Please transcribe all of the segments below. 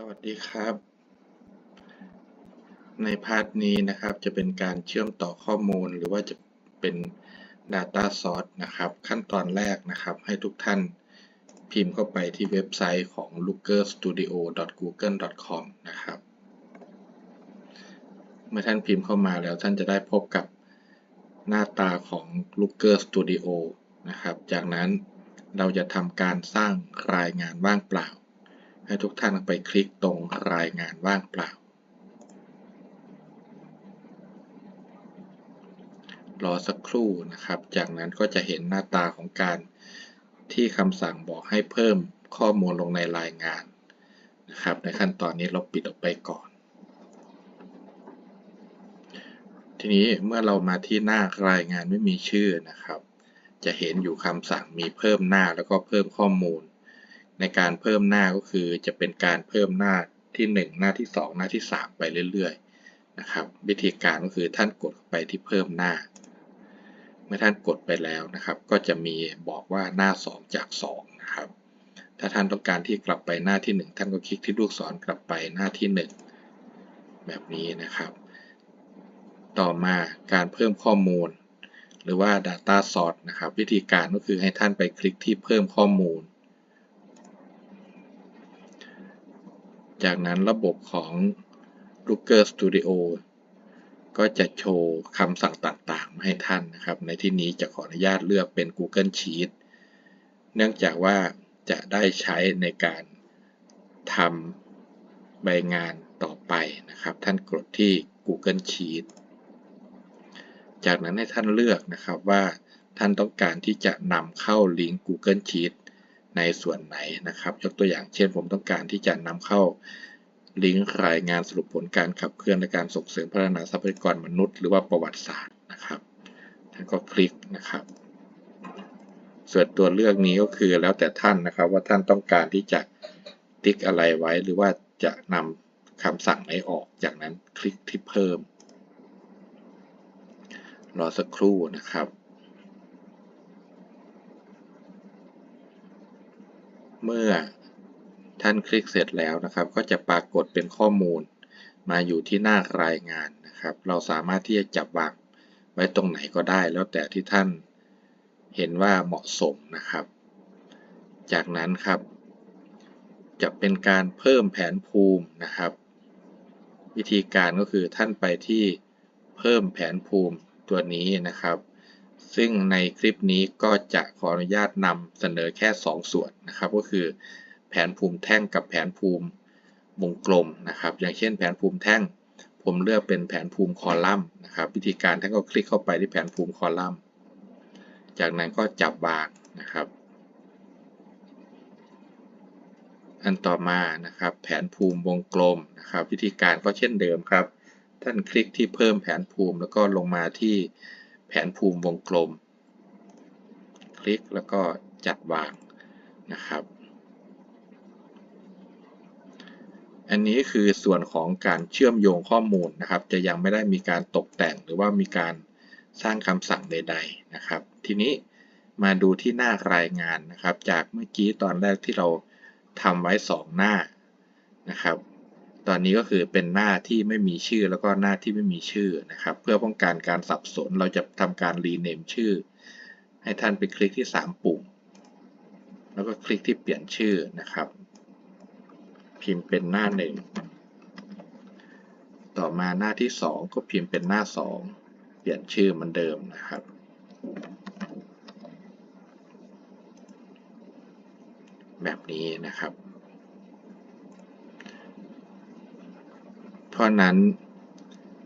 สวัสดีครับ ในพาร์ทนี้นะครับจะเป็นการเชื่อมต่อข้อมูลหรือว่าจะเป็น Data Source นะครับ ขั้นตอนแรกนะครับ ให้ทุกท่านพิมพ์เข้าไปที่เว็บไซต์ของ lookerstudio.google.com นะครับ เมื่อท่านพิมพ์เข้ามาแล้วท่านจะได้พบกับหน้าตาของ Looker Studio นะครับ จากนั้นเราจะทำการสร้างรายงานว่างเปล่า ให้ทุกท่านไปคลิกตรงรายงานว่างเปล่า รอสักครู่นะครับ จากนั้นก็จะเห็นหน้าตาของการที่คำสั่งบอกให้เพิ่มข้อมูลลงในรายงานนะครับ ในขั้นตอนนี้เราปิดออกไปก่อน ทีนี้เมื่อเรามาที่หน้ารายงานไม่มีชื่อนะครับ จะเห็นอยู่คำสั่งมีเพิ่มหน้าแล้วก็เพิ่มข้อมูล ในการเพิ่มหน้าก็คือจะเป็นการเพิ่มหน้าที่ 1 หน้าที่ 2 หน้าที่ 3 ไปเรื่อยๆนะครับ วิธีการก็คือท่านกดไปที่เพิ่มหน้า เมื่อท่านกดไปแล้วนะครับ ก็จะมีบอกว่าหน้า 2 จาก 2 นะครับ ถ้าท่านต้องการที่กลับไปหน้าที่ 1 ท่านก็คลิกที่ลูกศรกลับไปหน้าที่ 1 แบบนี้นะครับ ต่อมาการเพิ่มข้อมูล หรือว่า Data Source นะครับ วิธีการก็คือให้ท่านไปคลิกที่เพิ่มข้อมูล จากนั้นระบบของ Looker Studio ก็จะโชว์คำสั่งต่างๆมาให้ท่านนะครับ ในที่นี้จะขออนุญาตเลือกเป็น Google Sheet เนื่องจากว่าจะได้ใช้ในการทำใบงานต่อไปนะครับ ท่านกดที่ Google Sheet จากนั้นให้ท่านเลือกนะครับว่าท่านต้องการที่จะนำเข้าลิงก์ Google Sheet ในส่วนไหนนะครับ ยกตัวอย่างเช่น ผมต้องการที่จะนำเข้าลิงก์รายงานสรุปผลการขับเคลื่อนและการส่งเสริมพัฒนาทรัพยากรมนุษย์ หรือว่าประวัติศาสตร์นะครับท่านก็คลิกนะครับ ส่วนตัวเลือกนี้ก็คือแล้วแต่ท่านนะครับ ว่าท่านต้องการที่จะติ๊กอะไรไว้ หรือว่าจะนำคำสั่งไหนออก จากนั้นคลิกที่เพิ่ม รอสักครู่นะครับ เมื่อท่านคลิกเสร็จแล้วนะครับ ก็จะปรากฏเป็นข้อมูลมาอยู่ที่หน้ารายงานนะครับ เราสามารถที่จะจับวางไว้ตรงไหนก็ได้ แล้วแต่ที่ท่านเห็นว่าเหมาะสมนะครับ จากนั้นครับ จะเป็นการเพิ่มแผนภูมินะครับ วิธีการก็คือท่านไปที่เพิ่มแผนภูมิตัวนี้นะครับ ซึ่งในคลิปนี้ก็จะขออนุญาตนำเสนอแค่ 2 ส่วนนะครับ ก็คือแผนภูมิแท่งกับแผนภูมิวงกลมนะครับ อย่างเช่นแผนภูมิแท่ง ผมเลือกเป็นแผนภูมิคอลัมน์นะครับ วิธีการท่านก็คลิกเข้าไปที่แผนภูมิคอลัมน์ จากนั้นก็จับวางนะครับ อันต่อมานะครับ แผนภูมิวงกลมนะครับ วิธีการก็เช่นเดิมครับ ท่านคลิกที่เพิ่มแผนภูมิแล้วก็ลงมาที่ แผนภูมิวงกลม คลิกแล้วก็จัดวางนะครับ อันนี้คือส่วนของการเชื่อมโยงข้อมูลนะครับ จะยังไม่ได้มีการตกแต่งหรือว่ามีการสร้างคำสั่งใด ๆนะครับ ทีนี้มาดูที่หน้ารายงานนะครับ จากเมื่อกี้ตอนแรกที่เราทำไว้ 2 หน้านะครับ ตอนนี้ก็คือเป็นหน้าที่ไม่มีชื่อแล้วก็หน้าที่ไม่มีชื่อนะครับ เพื่อป้องกันการสับสนเราจะทำการรีเนมชื่อ ให้ท่านไปคลิกที่ 3 ปุ่ม แล้วก็คลิกที่เปลี่ยนชื่อนะครับ พิมพ์เป็นหน้า1ต่อมาหน้าที่ 2 ก็พิมพ์เป็นหน้า 2 เปลี่ยนชื่อเหมือนเดิมนะครับ แบบนี้นะครับ เพราะนั้น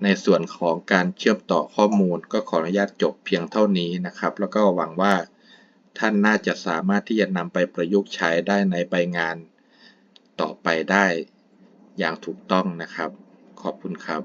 ในส่วนของการเชื่อมต่อข้อมูลก็ขออนุญาตจบเพียงเท่านี้นะครับ แล้วก็หวังว่าท่านน่าจะสามารถที่จะนำไปประยุกต์ใช้ได้ในใบงานต่อไปได้อย่างถูกต้องนะครับ ขอบคุณครับ